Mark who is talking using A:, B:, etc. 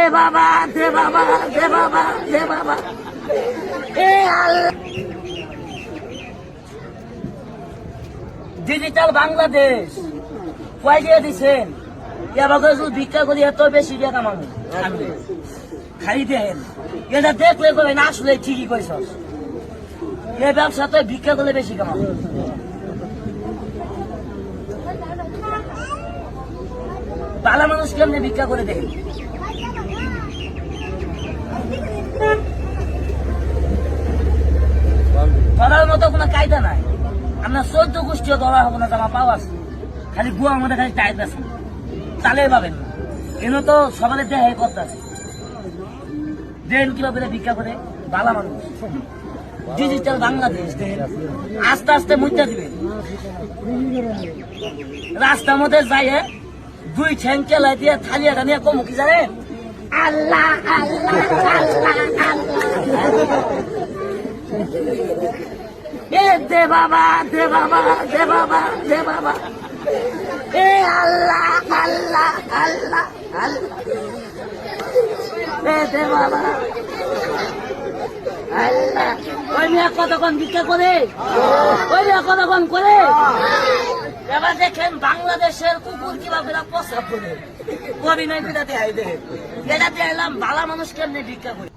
A: দে বাবা দে বাবা দে বাবা দে বাবা। এ ডিজিটাল বাংলাদেশ কয় দিয়ে দিছেন? ভিক্ষা করি, এত বেশি দিয়ে কামাবো? খাই দেন এটা দেখলে না, আসলে ঠিকই কইস এ ব্যবসাতে ভিক্ষা করলে বেশি কামাবো। ভালো মানুষ কেমনি ভিক্ষা করে দেখি ধরার মতো কোনো কায়দা নাই। আমরা চোদ্দ গোষ্ঠীও ধরা হব না জামা পাওয়া আছে। খালি গুয়া আমাদের খালি টাইট আছে। তালে পাবেন না। এন তো সবাই দেহে করতে আছে। দেন কীভাবে ভিক্ষা করে বালা মানুষ। ডিজিটাল বাংলাদেশ আস্তে আস্তে মুদ্রা দিবে। রাস্তার মধ্যে যাইয়ে দুই ঠ্যাং কেলাই দিয়ে থালিয়াটা নিয়ে কমু কি আল্লাহ আল্লাহ আল্লাহ আল্লাহ। এ দে বাবা দে বাবা দে বাবা দে বাবা। এ আল্লাহ আল্লাহ আল্লাহ আল্লাহ। এ দে বাবা। আল্লাহ। ওই মেয়ে কতক্ষণ ভিক্ষা করে? ওই মেয়ে কতক্ষণ করে? এবার দেখেন বাংলাদেশের কুকুর কীভাবে প্রস্রাব করে। কবি নাই বেড়াতে আইবে এটাতে আইলাম ভালো মানুষকে কেমনি ভিক্ষা করে।